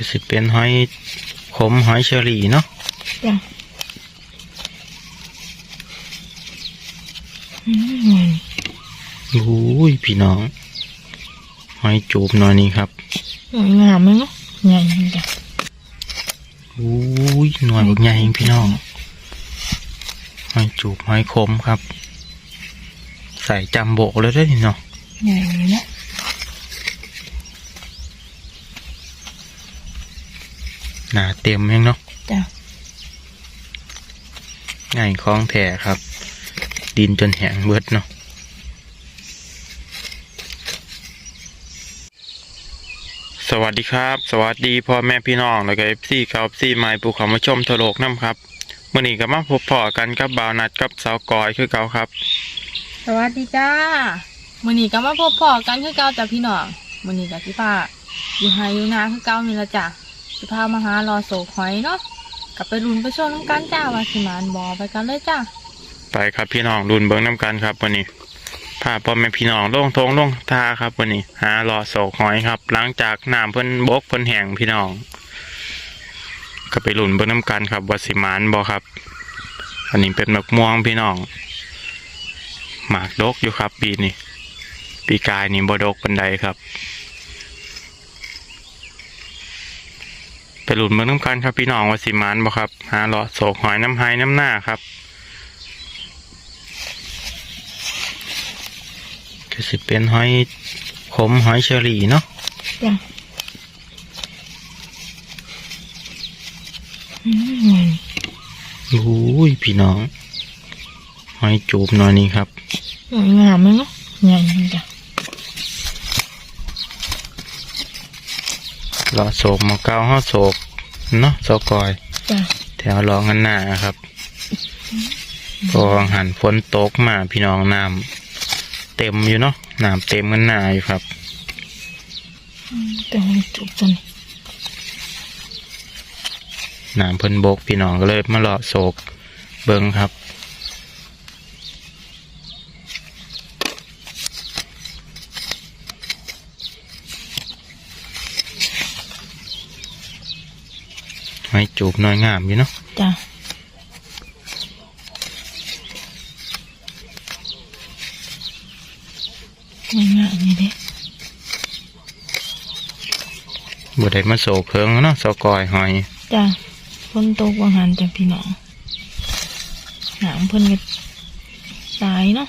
ก็สิเป็นหอยขมหอยเชอรี่เนาะจ้ะอืมอุ้ยพี่น้อง หอยจูบหน่อยนี่ครับสวยงามเลยเนาะใหญ่จ้ะอุ้ยหน่วยบักใหญ่เองพี่น้อง หอยจูบหอยขมครับ ใส่จำโบกเลยได้อนี่เนาะใหญ่เลยเนาะ หนาเต็มเองเนาะจ้ะง่ายคล้องแถครับ ดินจนแห้งเบิดเนาะสวัสดีครับ สวัสดีพ่อแม่พี่น้องแล้วก็เอฟซีครับซีไมปูเขามาชมทะโลกน้ำครับมื่อนี้ก็มาพบพอกันกับบาวนัดกับสาวกอยคือเก่าครับ สวัสดีจ้ามื้อนี้ก็มาพบพ่อกันคือเก่าจ้ะพี่น้องมื้อนี้ก็สิพาอยู่ไฮอยู่นาคือเก่านี่ละจ้ะ สิพามาหารอโศกหอยเนาะกลับไปรุนไปชมน้ำกันจ้าว่าสิมานบอไปกันเลยจ้าไปครับพี่น้องรุนเบิ้งน้ำกันครับวันนี้พาพ่อแม่พี่น้องลงทงลงทาครับวันนี้ หารอโศกหอยครับ หลังจากน้ำเพิ่นบกเพิ่นแห้งพี่น้องก็ไปรุนเบิ้งน้ำกันครับวาสิมานบอครับ อันนี้เป็นหมกม่วงพี่น้อง หมากดกอยู่ครับปีนี้ปีกายนี่บดกปันใดครับ ไปหลุนเมืองน้ำกันครับพี่น้องว่าสิหมานบ่ครับ หาเลาะโศกหอยน้ำไห้น้ำหน้าครับก็สิเป็นหอยขมหอยเชอรี่เนาะจ้ะอืมอุ้ยพี่น้อง หอยจูบหน่อยนี่ครับสวยงามเลยเนาะใหญ่จ้ะ เลาะโศกหมาเก้าห้าโศกเนาะโศกกอย จ้ะแถวรองกันหน้าครับพอหันฝนตกมาพี่น้องน้ำเต็มอยู่เนาะน้ำเต็มกันหน้าอยู่ครับ แต่มันจุกจนน้ำเพิ่นบกพี่น้องก็เลยมาเลาะโศกเบิงครับ ให้จูบน้อยงามอยู่เนาะจ้ะสวยงามนี่เด้บ่ได้มาโศกเพิงเนาะเสากอยหอยจ้ะฝนตกว่างหันจ้ะพี่น้องหนามเพิ่นก็ตายเนาะ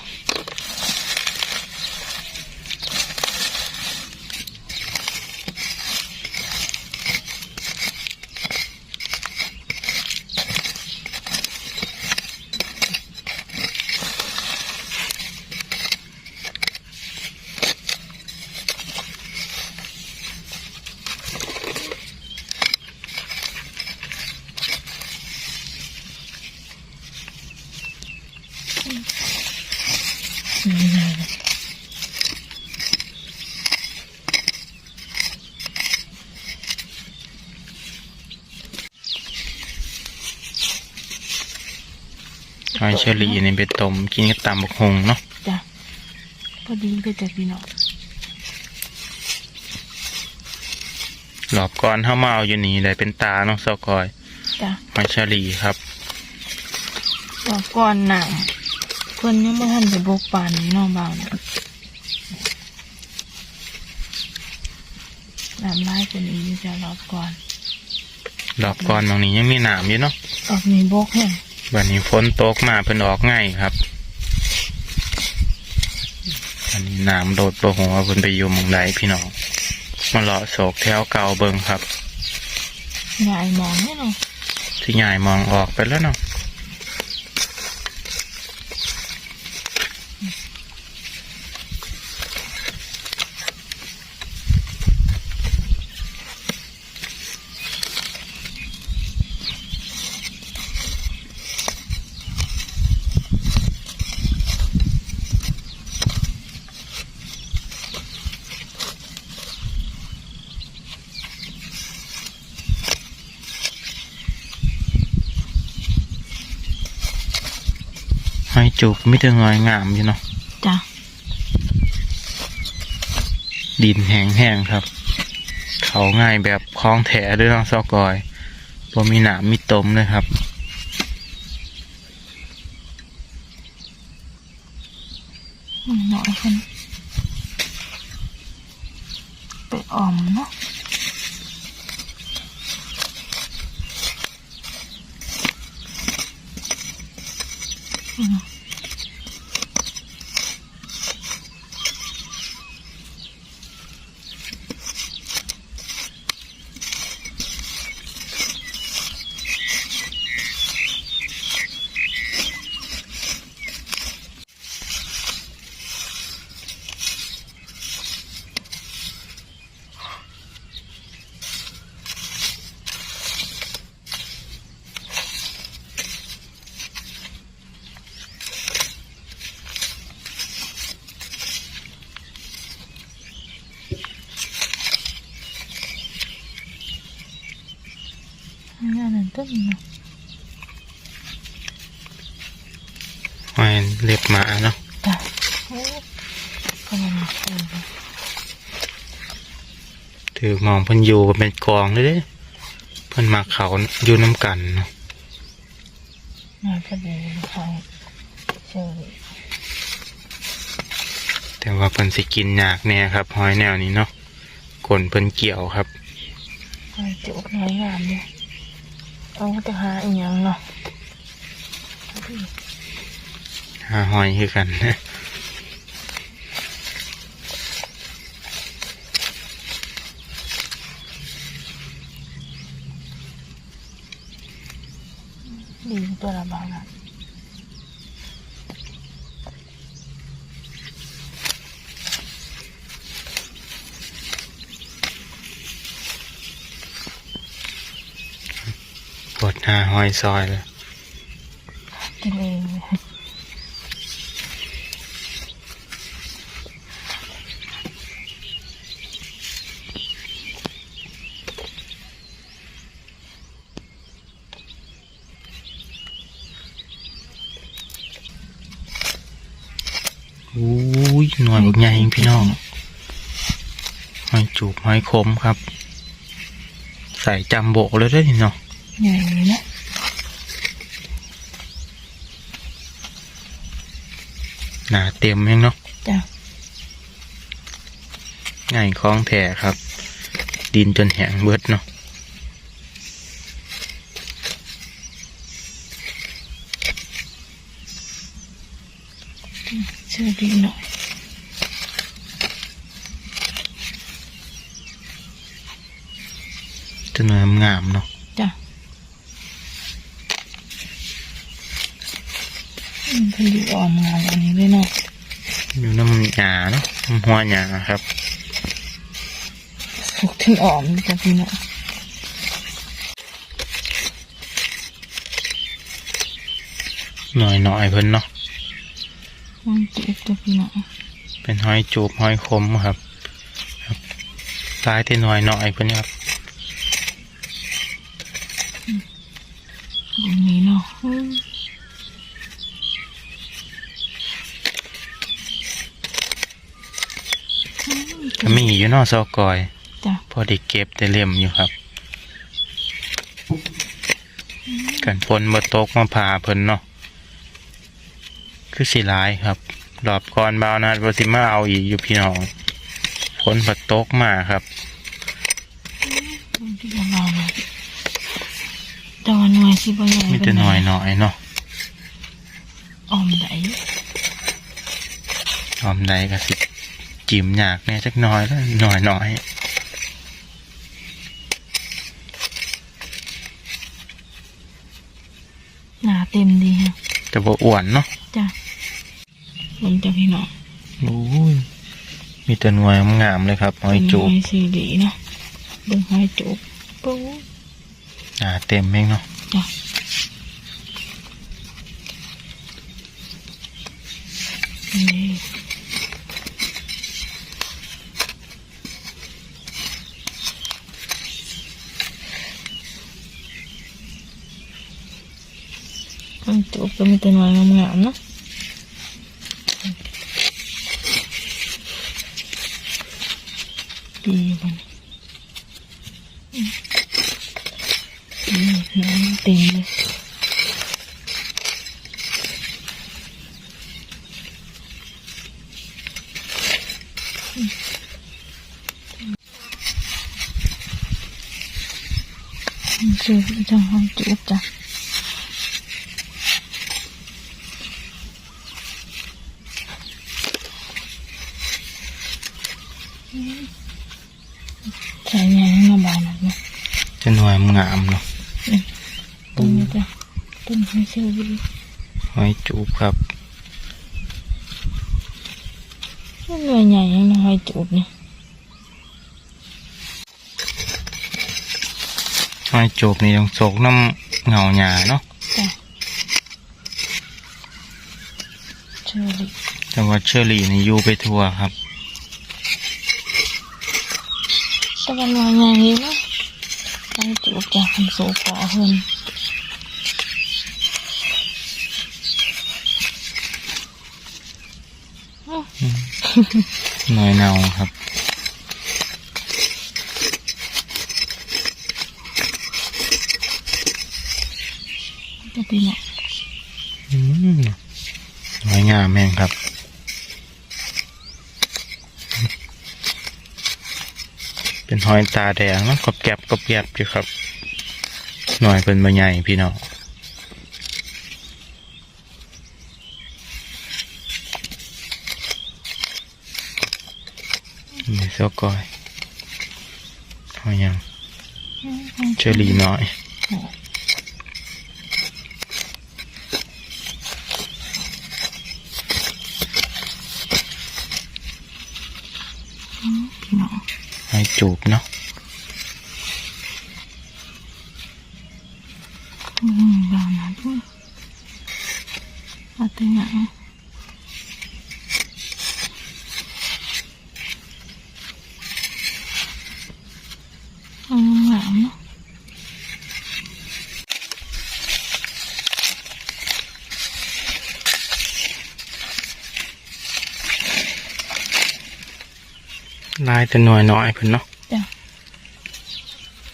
หอยเชอรี่นี่ไปต้มกินกับตำบักฮงเนาะจ้ะพอดีเลยจ้ะพี่น้องรอบก่อนเฮามาเอาอยู่นี่ได้เป็นตาเนาะเสากอยจ้ะหอยเชอรี่ครับต่อก่อนหนังเพิ่นยังไม่ทันจะบกปานนี้เน้องเบานะน้ำลายคนนี้จะรอบก่อนรอบก่อนบางนี้ยังมีน้ำอยู่เนาะออกนี้บกแห้ง วันนี้ฝนตกมาเพิ่นออกง่ายครับอันนี้น้ำโดดโปรหัวเพิ่นไปอยู่หมองใดพี่น้องมาเลาะโศกแถวเก่าเบิงครับใหญ่มองไม่เนาะที่ใหญ่มองออกไปแล้วเนาะ จูบไม่ถึงงอยงามอยู่เนาะจ้ะดินแห้งๆครับขเขาง่ายแบบคล้องแถด้วยเน้องซอกอยบ่มีหนามมีตมเลยครับ หน่อยคนไปออมเนาะอืม งานนั้นต้นเนาะ หอยเล็บหมาเนาะ จ้ะโอ้ก็มันเออ ถือมองเพิ่นอยู่กันเป็นกองเลยเด้เพิ่นมาเขาอยู่น้ำกันเนาะงานพอดีใครเชื่อแต่ว่าเพิ่นสิกินยากแน่ครับหอยแนวนี้เนาะขนเพิ่นเกี่ยวครับใครจุกน้อยงามเนี่ยเอาแต่หาอีกอย่างเนาะหาหอยคือกันนะ ดีตัวละบางอะ ปวดหาหอยซอยเลย กินเองเลย อุ้ยหน่วยบักใหญ่พี่น้อง หอยจูบหอยคมครับ ใส่จำโบกเลยเด้อนี่เนาะใหญ่เลยนะหนาเต็มยังเนาะจ้ะง่ายคล้องแถครับ ดินจนแห้งเบิดเนาะเชื่อดีหน่อย จะหน่วย งามๆเนาะจ้ะอืมเพิ่นอยู่ออมงานอันนี้เลยเนาะอยู่น้ำหยาเนาะน้ำหัวหยาครับสุกถึงออมจ้ะพี่น้องหน่อยหน่อยๆเพิ่นเนาะมันเจ็บจ้ะพี่น้องเป็นหอยจูบหอยคมครับครับ ตายที่หน่อยหน่อยๆเพิ่นครับ อย่างนี้เนาะอื มก็มีอยู่เนอกซอกอย จ้ะ พอได้เก็บได้เล่มอยู่ครับกันฝนมาตกมาผ่าเพิ่นเนาะคือสิหลายครับรอบก่อนบาวนาดว่าสิมาเอาอีกอยู่พี่น้องฝนมาตกมาครับมันที่จะมาเลยแต่ว่าหน่วยสิบ่ใหญ่มีแต่หน่อยหน่อยๆเนาะออมได้ออมใดก็สิจิ้มยากแน่จักหน่อยแล้วหน่อยหน่อยหนาเต็มดีฮะแต่บ่อ้วนเนาะจ้ะมันจะพี่น้องโอ้ยมีแต่หน่วยงามๆเลยครับหอยจูบเป็นหน่วยสีดีเนาะเบิ่งหอยจูบปุ๊บอ่าเต็มเองเนาะ จ้ะนี่หอยจูบก็มีแต่น่วยงามๆเนาะดีมัน น้ำเต็มเลยชื่อจังห้องจุดจ้ะใส่แมงมาบานแบบนี้ จะหน่วยงามเนาะ ต้นนี้จ้ะ ต้นไม่เชื่อวิหอยจูบครับหน่วยใหญ่ยังหอยจูบนี่หอยจูบนี่ต้องโศกน้ำเงาหยาเนาะจ้ะเชอรี่แต่ว่าเชอรี่นี่อยู่ไปทั่วครับตะวันหน่วยใหญ่เนาะหอยจูบจากคันโซฟอเพิ่น หน่วยเนาครับจะเป็นอะอืมหน่วยงามแม่งครับเป็นหอยตาแดงเนาะกรอบแกบกรอบแกบอยู่ครับ หน่อยเป็นใบใหญ่พี่น้อง นี่เสากอยหอยยังเชอรี่น้อย พี่น้อง หอยจูบเนาะ อืมบานนะด้วยเอาตัวอย่างอืมหวานเนาะ ลาย แต่หน่วยน้อยเพิ่นเนาะจ้ะ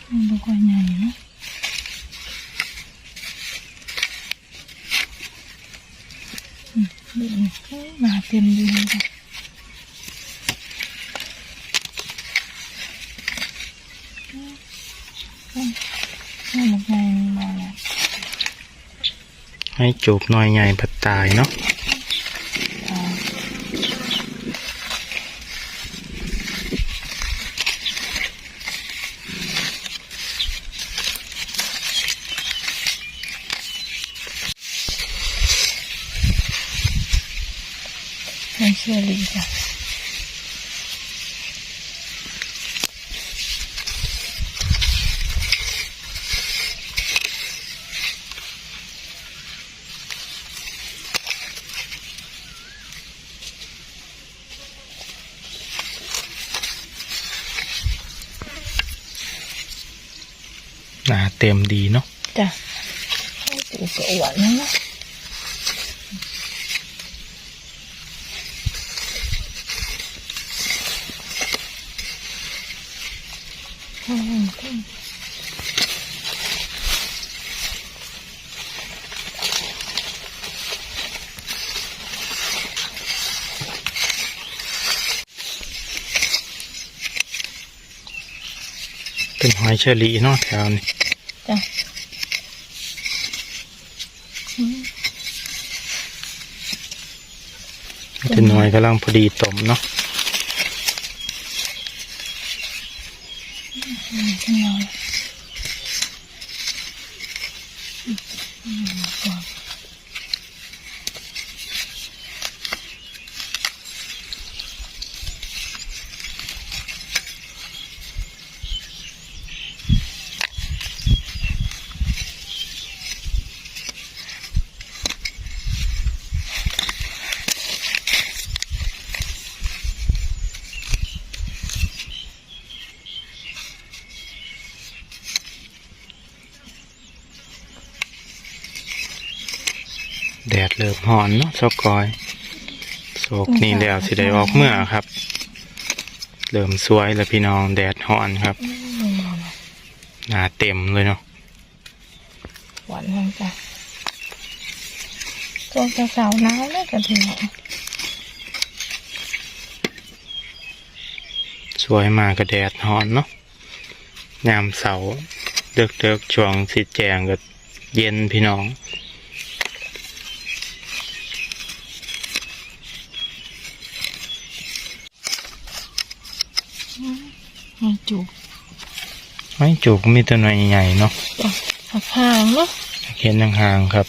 มันบ่ค่อยใหญ่เนาะอืมเดี๋ยวนี้โอ้ยมาเต็มดีเลยจ้ะอืมอืมนี่มันใหญ่มาแล้วให้จูบหน่อยใหญ่ผัดตายเนาะ ไม่เชื่อเลยจ้ะหนาเต็มดีเนาะ จ้ะให้ตูกระหวานนะเนาะอืม เป็นหอยเชอรี่เนาะแถวนี้จ้ะอืมเป็นหน่วยกำลังพอดีต้มเนาะ อืมขึ้นมาแล้วอืมอืมก่อน แดด เริ่มหอนเนาะเสากอยโศกนี่แล้วสิได้ออกเมื่อครับ เริ่มสวยแล้วพี่น้องแดดหอนครับอืมลงมาแล้วหนาเต็มเลยเนาะหวานมากจ้ะตัวสาวๆน้ำเลยจ้ะพี่น้องสวยมากกระแดดฮอนเนาะยามเสาร์เดือกเดือกๆช่วงสีแจงก็เย็นพี่น้อง ให้จุก ไม่จูบก็มีตัวหน่อยใหญ่ๆเนาะจ้ะห่างๆเนาะเห็นห่างๆครับ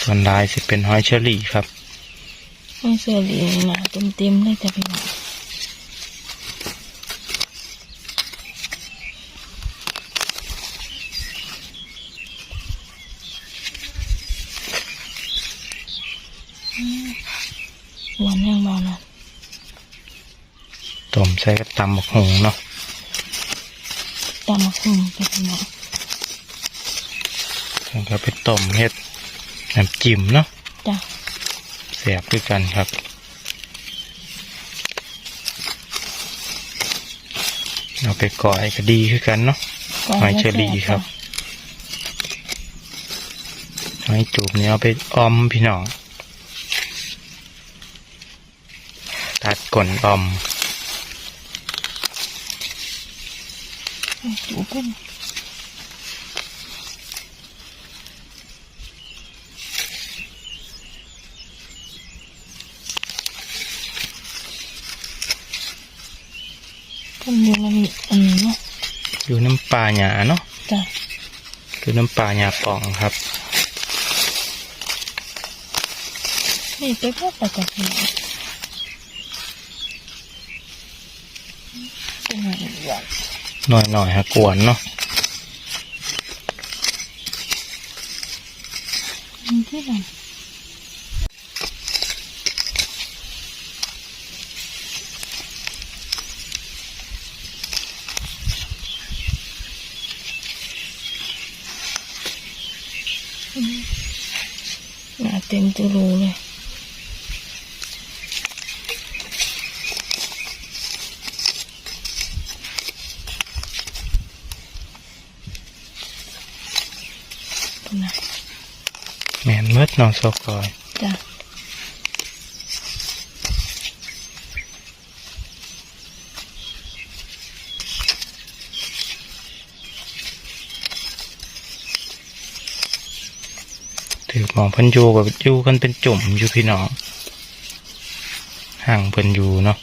ส่วนลายสิเป็นหอยเชอรี่ครับให้เสื้อเหลียงหนาเต็มๆเลยจ้ะพี่น้องอืมหวานแห้งเบานะต้มใส่กระตำบักหงเนาะ ตามมาครึ่งจ้ะพี่น้องแล้วก็ไปต้มเฮ็ดน้ำจิ้มเนาะจ้ะแสบด้วยกันครับเอาไปก่อยก็ดีคือกันเนาะหอยเชอรี่ครับหอยจูบเนี่ยเอาไปออมพี่น้อง ตัดก่นออ มจุกเป็นต้นนี้มันมีอันนี้เนาะอยู่น้ำปลาหยาเนาะจ้ะอยู่น้ำปลาหยาปองครับ นี่ไปพวกแต่กับพี่น้องเป็นไงหวาน หน่อยหน่อยฮะกวนเนาะที่ไหนหนาเต็มตัวรูเลย นะแมนเมิดเน้องโซกอยจ้ะถือมองเพันอยูกับอยูกันเป็นจุ่มอยู่พี่น้องห่างเพิ่นอยู่เนาะ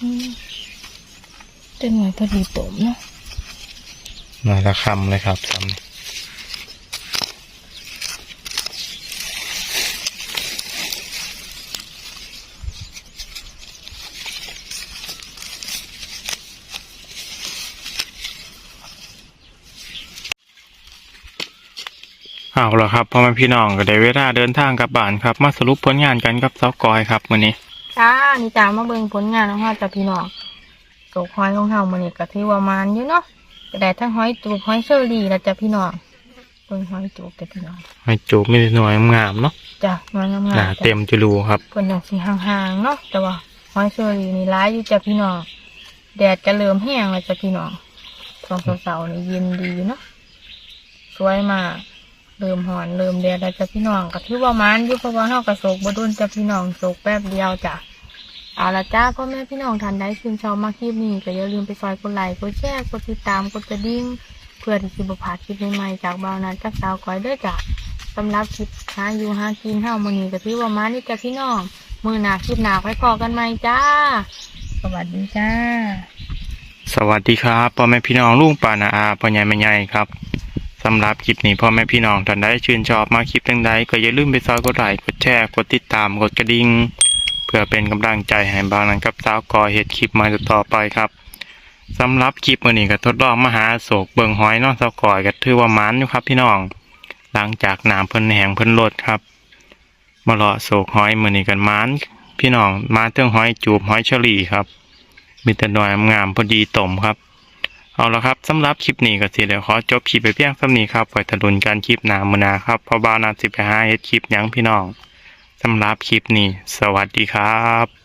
อืมเป็นหน่วยพอดีตมเนาะหน่อยละคำเลยครับซ้ำ เอาละครับพ่อแม่พี่น้องก็ได้เวลาเดินทางกลับบ้านครับ มาสรุปผลงานกันกับเสากอยครับวันนี้จ้านี่จ้ามาเบิ่งผลงานของเฮาจ้ะพี่น้องโศกหอยของเฮามื้อนี้ก็ถือว่ามันอยู่เนาะก็ได้ทั้งหอยจูบหอยเชอรี่แล้วจ้ะพี่น้องเบิ่งหอยจูบจ้ะพี่น้องให้จูบมีหน่วยงามๆเนาะจ้ะหอยงามๆหนาจ้ะเต็มจะรูครับเพิ่นอยากสิห่างๆเนาะแต่ว่าหอยเชอรี่นี่ร้ายอยู่จ้ะพี่น้องแดดก็เริ่มแห้งแล้วจ้ะพี่น้องช่วงเสาร์ๆนี่เย็นดีเนาะสวยมาก เริ่มหอนเริ่มแดดแล้วจ้ะพี่น้องก็ถือว่ามันอยู่เพราะว่าเฮาก็โศกบ่โดนจ้ะพี่น้องโศกแป๊บเดียวจ้ะเอาละจ้าพ่อแม่พี่น้องท่านใดชื่นชอบมากคลิปนี้ก็อย่าลืมไปซอยกดไลค์กดแชร์กดติดตามกดกระดิ่งเพื่อที่จะบ่พลาดคลิปใหม่ๆจากเบานั้นจากสาวก้อยเด้อจ้ะสำหรับคลิปหาอยู่หากินเฮามื้อนี้ก็ถือว่ามานี่จ้ะพี่น้องมื้อหน้าคลิปหน้าไว้พอกันใหม่จ้า สวัสดีจ้า สวัสดีครับพ่อแม่พี่น้องลุงป่านาอาพ่อใหญ่แม่ใหญ่ครับ สำหรับคลิปนี้พ่อแม่พี่น้องท่านใดชื่นชอบมาคลิปทังใดก็อย่าลืมไปซอยกดไลค์กดแชร์กดติดตามกดกระดิ่งเพื่อเป็นกำลังใจให้บางนั้นกับสาวก่อเหตุคลิปมาต่อไปครับสำหรับคลิปวันนี้ก็ทดลองมาหาโศกเบิงหอยน้องสาวก่อยก็ถือว่ามันอยู่ครับพี่น้อง หลังจากน้ำเพิ่นแหงเพิ่นลดครับมาเลาะโศกหอยมือนี้กันมันพี่น้องมาเตื้องหอยจูบหอยเฉลี่ครับมีแต่หน่อยงามพอดีต่มครับ เอาละครับสำหรับคลิปนี้ก็สิเดี๋ยวขอจบคลิปไปเพียงสำนี้ครับไว้ทะลุนการคลิปหนามือนาครับพอบาวนาสิบไปหาเฮ็ดคลิปยังพี่น้องสำหรับคลิปนี้ สวัสดีครับ